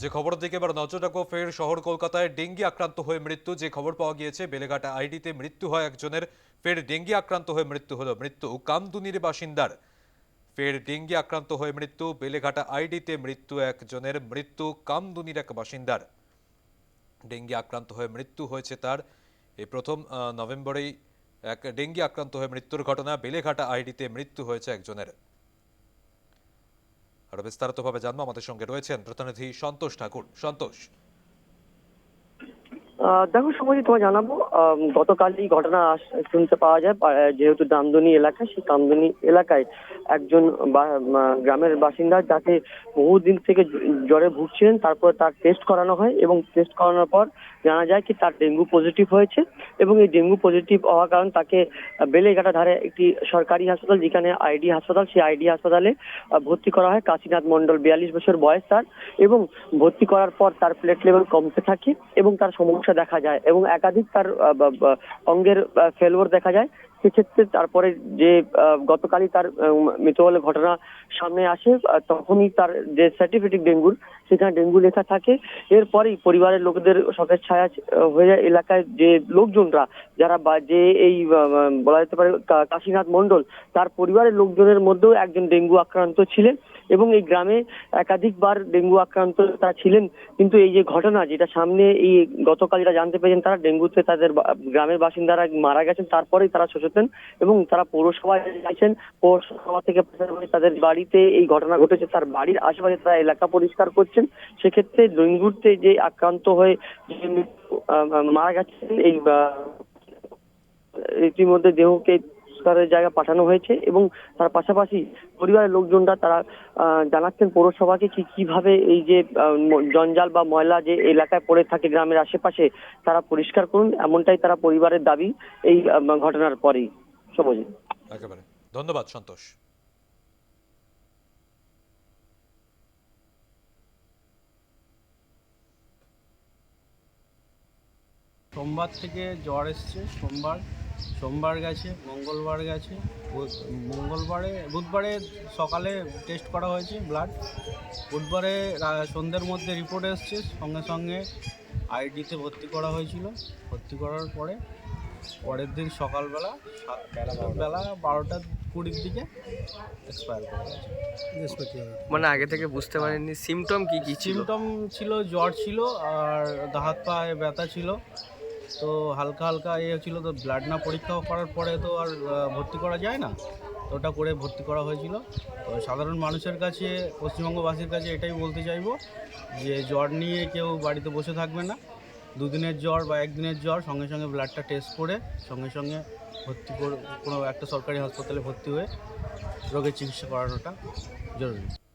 যে খবরের দিকে এবার নজর রাখব, ফের শহর কলকাতায় ডেঙ্গি আক্রান্ত হয়ে মৃত্যু। যে খবর পাওয়া গিয়েছে, বেলেঘাটা আইডিতে মৃত্যু হয় একজনের, ফের ডেঙ্গি আক্রান্ত হয়ে মৃত্যু হলো। মৃত্যু কামদুনির বাসিন্দার। ফের ডেঙ্গি আক্রান্ত হয়ে মৃত্যু, বেলেঘাটা আইডিতে মৃত্যু একজনের, মৃত্যু কামদুনির এক বাসিন্দার। ডেঙ্গি আক্রান্ত হয়ে মৃত্যু হয়েছে তার। এই প্রথম নভেম্বরেই এক ডেঙ্গি আক্রান্ত হয়ে মৃত্যুর ঘটনা, বেলেঘাটা আইডিতে মৃত্যু হয়েছে একজনের। আরও বিস্তারিতভাবে জানব। আমাদের সঙ্গে রয়েছেন প্রতিনিধি সন্তোষ ঠাকুর। সন্তোষ। দেখো সময় তোমায় জানাব গতকালই ঘটনা শুনতে পাওয়া যায় যেহেতু দামদনি এলাকা সেই দামদনি এলাকায় একজন গ্রামের বাসিন্দা যাকে বহুদিন থেকে জ্বরে ভুগছিলেন, তারপর তার টেস্ট করানো হয় এবং টেস্ট করানোর পর জানা যায় কি তার ডেঙ্গু পজিটিভ হয়েছে এবং এই ডেঙ্গু পজিটিভ হওয়ার কারণ তাকে বেলেঘাটা ধারে একটি সরকারি হাসপাতাল যেখানে আইডি হাসপাতাল, সেই আইডি হাসপাতালে ভর্তি করা হয়। কাশীনাথ মন্ডল বিয়াল্লিশ বছর বয়স তার এবং ভর্তি করার পর তার প্লেট লেভেল কমতে থাকে এবং তার সমস্যা দেখা যায় এবং একাধিক তার অঙ্গের ফেলওয়ার দেখা যায়। সেক্ষেত্রে তারপরে যে গতকালই তার মৃত হলে ঘটনা সামনে আসে তখনই তার যে সার্টিফিকেট ডেঙ্গুর, সেখানে ডেঙ্গু লেখা থাকে। এরপরেই পরিবারের লোকদের শখের ছায়া হয়ে যায়। এলাকায় যে লোকজনরা, যারা বা যে এই বলা যেতে পারে কাশীনাথ মন্ডল তার পরিবারের লোকজনের মধ্যেও একজন ডেঙ্গু আক্রান্ত ছিলেন। এবং এই গ্রামে একাধিকবার ডেঙ্গু আক্রান্ত তারা ছিলেন। কিন্তু এই যে ঘটনা যেটা সামনে এই গতকাল যেটা জানতে পেরেছেন তারা ডেঙ্গুতে তাদের গ্রামের বাসিন্দারা মারা গেছেন, তারপরেই তারা সচেতন এবং তারা পৌরসভায় যাচ্ছেন। পৌরসভা থেকে তাদের বাড়িতে এই ঘটনা ঘটেছে, তার বাড়ির আশেপাশে তারা এলাকা পরিষ্কার করছেন। সেক্ষেত্রে ডেঙ্গুতে যে আক্রান্ত হয়ে মারা গেছেন, এই ইতিমধ্যে দেহকে সংস্কারের জায়গা পাঠানো হয়েছে এবং তার পাশাপাশি পরিবারের লোকজনরা তারা জানাচ্ছেন পৌরসভাকে কি কীভাবে এই যে জঞ্জাল বা ময়লা যে এলাকায় পড়ে থাকে গ্রামের আশেপাশে তারা পরিষ্কার করুন এমনটাই তারা পরিবারের দাবি এই ঘটনার পরেই। সবুজ একেবারে। ধন্যবাদ সন্তোষ। সোমবার থেকে জ্বর এসছে সোমবার। সোমবার গেছে মঙ্গলবার গেছে বুধ- মঙ্গলবারে বুধবারে সকালে টেস্ট করা হয়েছে ব্লাড বুধবারে সন্ধ্যের মধ্যে রিপোর্ট এসছে সঙ্গে সঙ্গে আইডিতে ভর্তি করা হয়েছিল। ভর্তি করার পরে পরের দিন সকালবেলা সাত বেলা বারোটা। কুড়ির দিকে এক্সপায়ার করে গেছে মানে আগে থেকে বুঝতে পারেননি সিমটম কি কি ছিল? সিমটম ছিল জ্বর ছিল আর হাত পায়ে ব্যথা ছিল। তো হালকা হালকা এ ছিল তো ব্লাড না পরীক্ষা করার পরে তো আর ভর্তি করা যায় না। তো ওটা করে ভর্তি করা হয়েছিল। তো সাধারণ মানুষের কাছে, পশ্চিমবঙ্গবাসীর কাছে এটাই বলতে চাইব যে জ্বর নিয়ে কেউ বাড়িতে বসে থাকবে না। দুদিনের জ্বর বা একদিনের জ্বর, সঙ্গে সঙ্গে ব্লাডটা টেস্ট করে, সঙ্গে সঙ্গে ভর্তি করে কোনো একটা সরকারি হাসপাতালে ভর্তি হয়ে রোগের চিকিৎসা করানোটা জরুরি।